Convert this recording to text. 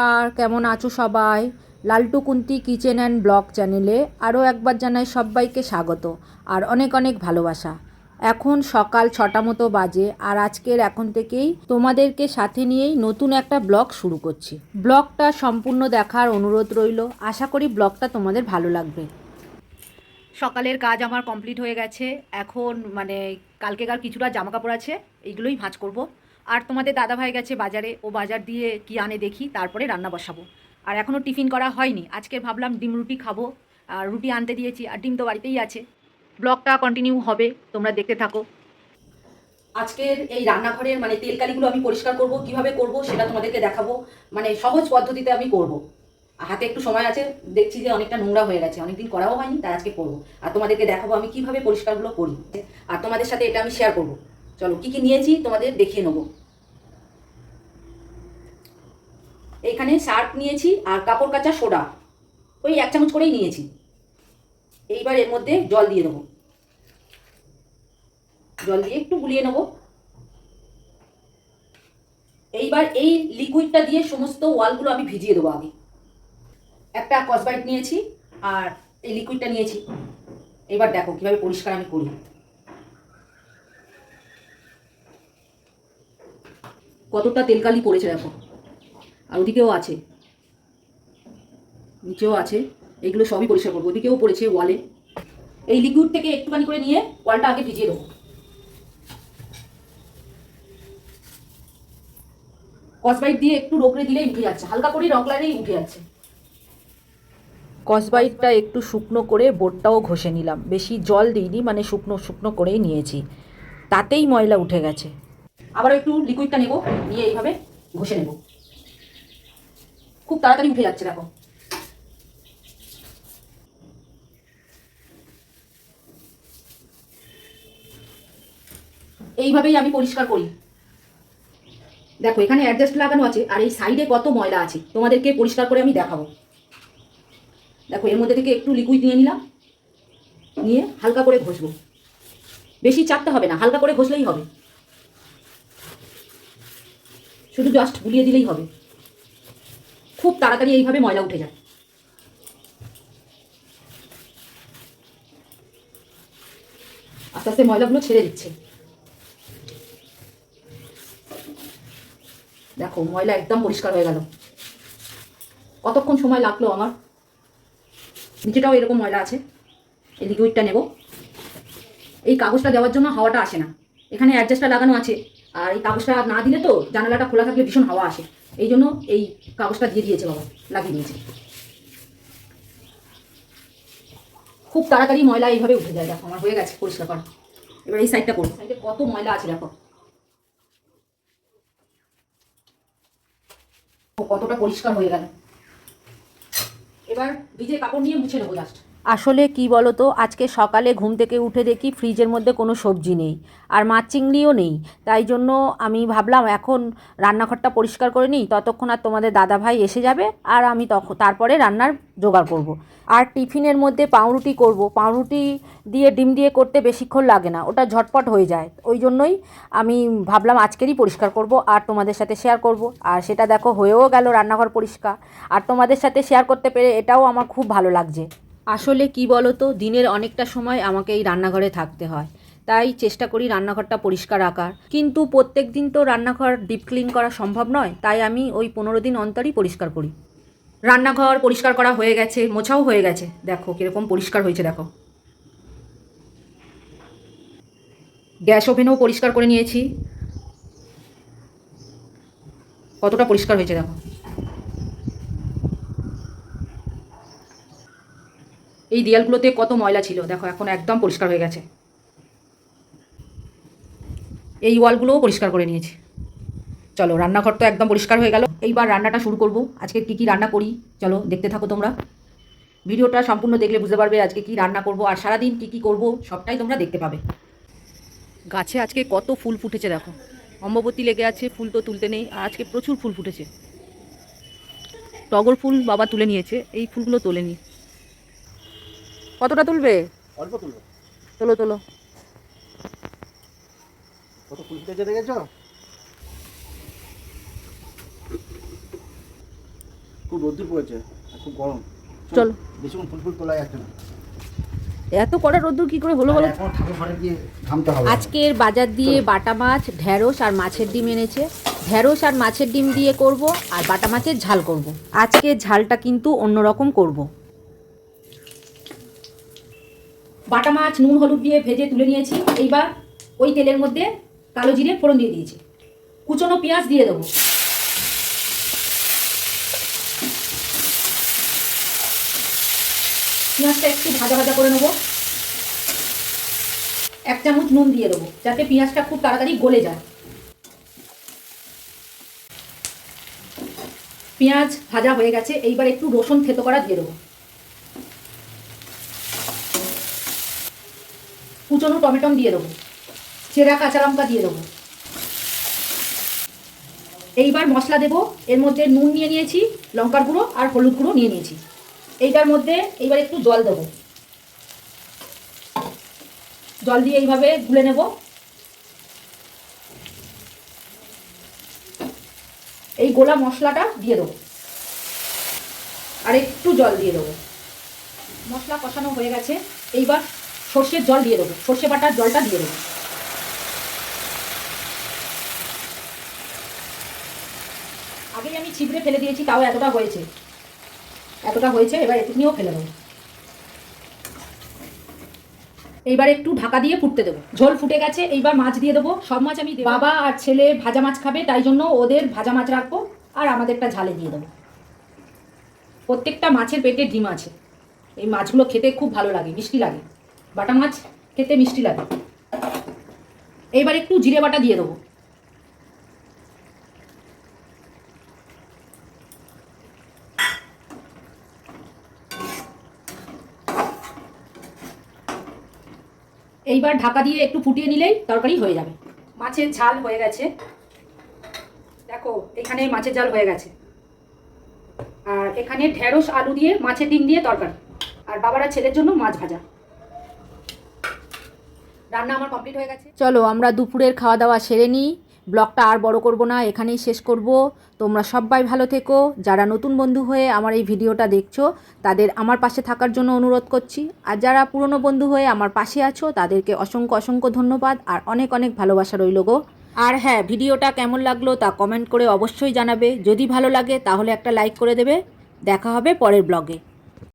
নমস্কার, কেমন আছো সবাই? Laltu Kunti kitchen and blog চ্যানেলে আরও একবার জানাই সবাইকে স্বাগত আর অনেক অনেক ভালোবাসা। এখন সকাল ছটা মতো বাজে আর আজকের এখন থেকেই তোমাদেরকে সাথে নিয়েই নতুন একটা ব্লগ শুরু করছি। ব্লগটা সম্পূর্ণ দেখার অনুরোধ রইল। আশা করি ব্লগটা তোমাদের ভালো লাগবে। সকালের কাজ আমার কমপ্লিট হয়ে গেছে। এখন মানে কালকেকার কিছুটা জামা কাপড় আছে, এইগুলোই ভাঁজ করব। আর তোমাদের দাদা ভাই গেছে বাজারে, ও বাজার দিয়ে কি আনে দেখি, তারপরে রান্না বসাবো। আর এখনও টিফিন করা হয়নি, আজকে ভাবলাম ডিম রুটি খাব, আর রুটি আনতে দিয়েছি, আর ডিম তো বাড়িতেই আছে। ব্লগটা কন্টিনিউ হবে, তোমরা দেখতে থাকো। আজকের এই রান্নাঘরের মানে তেলকালিগুলো আমি পরিষ্কার করব, কীভাবে করব সেটা তোমাদেরকে দেখাবো মানে সহজ পদ্ধতিতে আমি করব। হাতে একটু সময় আছে, দেখছি যে অনেকটা নোংরা হয়ে গেছে, অনেকদিন করাও হয়নি, তাই আজকে করব। আর তোমাদেরকে দেখাবো আমি কীভাবে পরিষ্কারগুলো করি। আর তোমাদের সাথে এটা আমি শেয়ার করব। চলো, কি কি নিয়েছি তোমাদের দেখিয়ে নেব। এইখানে সার্ফ নিয়েছি আর কাপড় কাচা সোডা। ওই এক চামচ করেই নিয়েছি। এইবার এর মধ্যে জল দিয়ে দেবো। জল দিয়ে একটু গুলিয়ে নেব। এইবার এই লিকুইডটা দিয়ে সমস্ত ওয়ালগুলো আমি ভিজিয়ে দেবো আগে। একটা কসবাইট নিয়েছি আর এই লিকুইডটা নিয়েছি। এবার দেখো কীভাবে পরিষ্কার আমি করি। কতটা তেলকালি পড়েছে দেখো। আর ওদিকেও আছে। নিচেও আছে। এইগুলো সবই পরিষ্কার করব। ওদিকেও পড়েছে ওয়ালে। এই লিকুইড থেকে একটুখানি করে নিয়ে ওয়ালটা আগে ভিজিয়ে দেবো। কসবাইট দিয়ে একটু রোগড়ে দিলেই উঠে যাচ্ছে। হালকা করে রকলারেই উঠে যাচ্ছে। কসবাইটটা একটু শুকনো করে বোটটাও ঘষে নিলাম। বেশি জল দিইনি মানে শুকনো শুকনো করেই নিয়েছি। তাতেই ময়লা উঠে গেছে। আবার একটু লিকুইডটা নেব নিয়ে এইভাবে ঘষে নেব। খুব তাড়াতাড়ি উঠে যাচ্ছে, দেখো। এইভাবেই আমি পরিষ্কার করি। দেখো, এখানে অ্যাডজাস্ট লাগানো আছে, আর এই সাইডে কত ময়লা আছে, তোমাদেরকে পরিষ্কার করে আমি দেখাবো। দেখো, এর মধ্যে থেকে একটু লিকুইড নিয়ে নিলাম, নিয়ে হালকা করে ঘষবো। বেশি চাপতে হবে না, হালকা করে ঘষলেই হবে। শুধু জাস্ট গুলিয়ে দিলেই হবে। খুব তাড়াতাড়ি এইভাবে ময়লা উঠে যায়। আস্তে আস্তে ময়লাগুলো ছেড়ে দিচ্ছে। দেখো, ময়লা একদম পরিষ্কার হয়ে গেল। কতক্ষণ সময় লাগল আমার? নিচেটাও এরকম ময়লা আছে। এই লিকুইডটা নেব। এই কাগজটা দেওয়ার জন্য হাওয়াটা আসে না। এখানে অ্যাডজাস্টটা লাগানো আছে। আর এই কাগজটা না দিলে তো জানালাটা খোলা থাকলে ভীষণ হাওয়া আসে। এই জন্য এই কাগজটা দিয়ে দিয়েছে বাবা লাগিয়ে দিয়েছে খুব তাড়াতাড়ি ময়লা এইভাবে উঠে যায় দেখো আমার হয়ে গেছে পরিষ্কার করা। এবার এই সাইডটা করব সাইডে কত ময়লা আছে দেখো। কতটা পরিষ্কার হয়ে গেল। এবার ভিজে কাপড় নিয়ে মুছে নেব জাস্ট আসলে কি বলো তো আজকে সকালে ঘুম থেকে উঠে দেখি ফ্রিজের মধ্যে কোনো সবজি নেই, আর মাছ চিংড়িও নেই। তাই জন্য আমি ভাবলাম এখন রান্নাঘরটা পরিষ্কার করে নিই, ততক্ষণ আর তোমাদের দাদা ভাই এসে যাবে, আর আমি তখন তারপরে রান্নার জোগাড় করব। আর টিফিনের মধ্যে পাউরুটি করব। পাউরুটি দিয়ে, ডিম দিয়ে করতে বেশিক্ষণ লাগে না, ওটা ঝটপট হয়ে যায়। ওই জন্যই আমি ভাবলাম আজকেরই পরিষ্কার করব, আর তোমাদের সাথে শেয়ার করব। আর সেটা দেখো হয়েও গেল রান্নাঘর পরিষ্কার। আর তোমাদের সাথে শেয়ার করতে পেরে এটাও আমার খুব ভালো লাগছে। আসলে কি বলো তো দিনের অনেকটা সময় আমাকে এই রান্নাঘরে থাকতে হয়। তাই চেষ্টা করি রান্নাঘরটা পরিষ্কার রাখার কিন্তু প্রত্যেক দিন তো রান্নাঘর ডিপ ক্লিন করা সম্ভব নয়, তাই আমি ওই পনেরো দিন অন্তরই পরিষ্কার করি। রান্নাঘর পরিষ্কার করা হয়ে গেছে, মোছাও হয়ে গেছে। দেখো, কীরকম পরিষ্কার হয়েছে, দেখো। গ্যাস ওভেনও পরিষ্কার করে নিয়েছি। কতটা পরিষ্কার হয়েছে, দেখো। এই দেয়ালগুলোতে কত ময়লা ছিল? দেখো, এখন একদম পরিষ্কার হয়ে গেছে। এই ওয়ালগুলোও পরিষ্কার করে নিয়েছি। চলো, রান্নাঘর তো একদম পরিষ্কার হয়ে গেল। এইবার রান্নাটা শুরু করব। আজকে কি কি রান্না করি? চলো, দেখতে থাকো তোমরা। ভিডিওটা সম্পূর্ণ দেখলে বুঝতে পারবে আজকে কি রান্না করব আর সারাদিন কি কি করব, সবটাই তোমরা দেখতে পাবে। গাছে আজকে কত ফুল ফুটেছে, দেখো। অম্ববতী লেগে আছে, ফুল তো তুলতে নেই, আর আজকে প্রচুর ফুল ফুটেছে। টগর ফুল বাবা তুলে নিয়েছে, এই ফুলগুলো তোলেনি। কতটা তুলবে? অল্প তুলবো। তোলো তোলো। কত ফুল ফুটেছে দেখেছ? খুব রোদ্দুর পড়েছে আর খুব গরম। চলো। বেশিক্ষণ ফুল ফুল তোলা যাচ্ছে না। এত কড়া রোদ্দুর কি করে হলো বলো? আজকের বাজার দিয়ে বাটা মাছ ঢ্যাঁড়স আর মাছের ডিম এনেছে। ঢ্যাঁড়স আর মাছের ডিম দিয়ে করব আর বাটা মাছের ঝাল করব। আজকে ঝালটা কিন্তু অন্যরকম করব। বাটা মাছ, নুন, হলুদ দিয়ে ভেজে তুলে নিয়েছি। এইবার ওই তেলের মধ্যে কালো জিরে ফোড়ন দিয়ে দিয়েছি। কুচনো পেঁয়াজ দিয়ে দেবো। পেঁয়াজটা একটু ভাজা ভাজা করে নেব। এক চামচ নুন দিয়ে দেবো, যাতে পেঁয়াজটা খুব তাড়াতাড়ি গলে যায়। পেঁয়াজ ভাজা হয়ে গেছে, এইবার একটু রসুন থেতো করা দিয়ে দেবো। কুচনো টমেটম দিয়ে দেবো। চেরা কাঁচা লঙ্কা দিয়ে দেবো। এইবার মশলা দেবো, এর মধ্যে নুন নিয়ে নিয়েছি, লঙ্কার গুঁড়ো আর হলুদ গুঁড়ো নিয়ে নিয়েছি। এইটার মধ্যে এইবার একটু জল দেবো। জল দিয়ে এইভাবে গুলে নেব। এই গোলা মশলাটা দিয়ে দেবো। আর একটু জল দিয়ে দেবো। মশলা কষানো হয়ে গেছে। এইবার সর্ষের জল দিয়ে দেবো, সর্ষে বাটার জলটা দিয়ে দেবো। আগেই আমি ছিপড়ে ফেলে দিয়েছি, তাও এতটা হয়েছে। এতটা হয়েছে, এবার এটুকুনিও ফেলে দেবো। এইবার একটু ঢাকা দিয়ে ফুটতে দেবো। ঝোল ফুটে গেছে, এইবার মাছ দিয়ে দেবো। সব মাছ আমি বাবা আর ছেলে ভাজা মাছ খাবে, তাই জন্য ওদের ভাজা মাছ রাখব আর আমাদেরটা ঝালে দিয়ে দেবো। প্রত্যেকটা মাছের পেটে ডিম আছে। এই মাছগুলো খেতে খুব ভালো লাগে, মিষ্টি লাগে। বাটা মাছ খেতে মিষ্টি লাগে। এইবার একটু জিরে বাটা দিয়ে দেবো। এইবার ঢাকা দিয়ে একটু ফুটিয়ে নিলেই তরকারি হয়ে যাবে। মাছের ঝাল হয়ে গেছে। দেখো, এখানে মাছের ঝাল হয়ে গেছে। আর এখানে ঢেঁড়স, আলু দিয়ে, মাছের ডিম দিয়ে তরকারি। আর বাবারা ছেলের জন্য মাছ ভাজা। রান্না আমার কমপ্লিট হয়ে গেছে। চলো, আমরা দুপুরের খাওয়া দাওয়া সেরে নিই। ব্লগটা আর বড় করব না, এখানেই শেষ করব। তোমরা সবাই ভালো থেকো। যারা নতুন বন্ধু হয়ে আমার এই ভিডিওটা দেখছ, তাদের আমার পাশে থাকার জন্য অনুরোধ করছি। আর যারা পুরনো বন্ধু হয়ে আমার পাশে আছো, তাদেরকে অসংখ্য অসংখ্য ধন্যবাদ আর অনেক অনেক ভালোবাসা রইল গো। আর হ্যাঁ ভিডিওটা কেমন লাগল তা কমেন্ট করে অবশ্যই জানাবে। যদি ভালো লাগে, তাহলে একটা লাইক করে দেবে। দেখা হবে পরের ব্লগে।